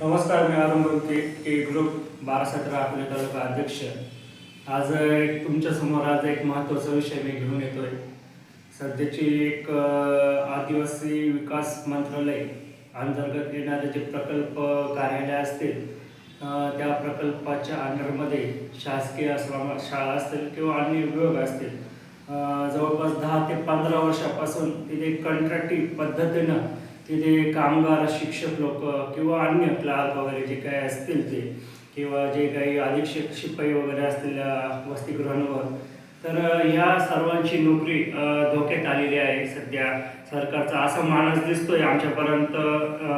नमस्कार मी आरंभ के के ग्रुप बारा सतरा अकोले तालुका अध्यक्ष. आज एक तुमच्यासमोर आज एक महत्त्वाचा विषय मी घेऊन येतो आहे सध्याची एक आदिवासी विकास मंत्रालय अंतर्गत येणारे जे प्रकल्प कार्यालय असतील त्या प्रकल्पाच्या अंडरमध्ये शासकीय आश्रम शाळा असतील किंवा अन्य विभाग असतील जवळपास दहा ते पंधरा वर्षापासून तिथे कंत्राटी पद्धतीनं तिथे कामगार शिक्षक लोक किंवा अन्य क्लार्क वगैरे जे काही असतील ते किंवा जे काही अधीक्षक शिपाई वगैरे असतील वसतिगृहांवर. तर ह्या सर्वांची नोकरी धोक्यात आलेली आहे सध्या. सरकारचा असा मानस दिसतोय आमच्यापर्यंत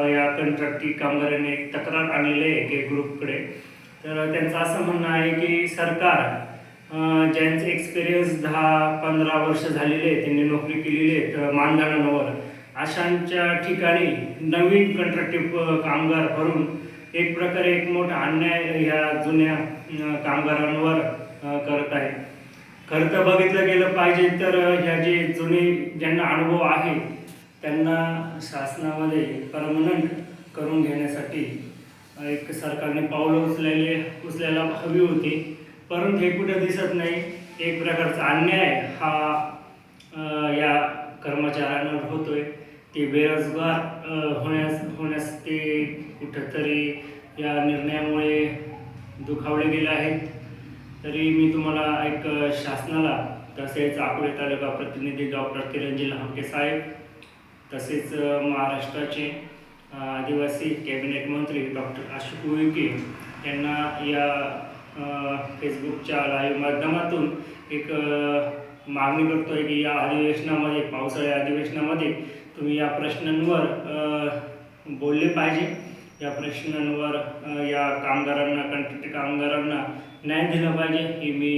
या कंत्राटी कामगारांनी एक तक्रार आणलेली आहे के ग्रुपकडे. तर त्यांचं असं म्हणणं आहे की सरकार ज्यांचे एक्सपिरियन्स दहा पंधरा वर्ष झालेले आहेत त्यांनी नोकरी केलेली आहे तर मानधनांवर अशांच्या ठिकाणी नवीन कंत्राटिव्ह कामगार भरून एक प्रकारे एक मोठा अन्याय ह्या जुन्या कामगारांवर करत आहे. खरं तर बघितलं गेलं पाहिजे तर ह्या जे जुने ज्यांना अनुभव आहे त्यांना शासनामध्ये परमनंट करून घेण्यासाठी एक सरकारने पावलं उचलायले उचलायला हवी होती. परंतु हे कुठे दिसत नाही. एक प्रकारचा अन्याय हा या कर्मचाऱ्यांवर होतोय. ते बेरोजगार होण्यास होण्यास ते कुठंतरी या निर्णयामुळे दुखावले गेले आहेत. तरी मी तुम्हाला एक शासनाला तसेच अकोले तालुका प्रतिनिधी डॉक्टर किरणजी लहामके साहेब तसेच महाराष्ट्राचे आदिवासी कॅबिनेट मंत्री डॉक्टर अशोक उईके यांना या फेसबुकच्या लाईव्ह माध्यमातून एक मागणी मागणी करतोय की या अधिवेशनामध्ये पावसाळ्या अधिवेशनामध्ये तुम्ही या प्रश्नांवर बोलले पाहिजे. या प्रश्नांवर या कामगारांना कंत्राटी कामगारांना न्याय दिला पाहिजे. हे मी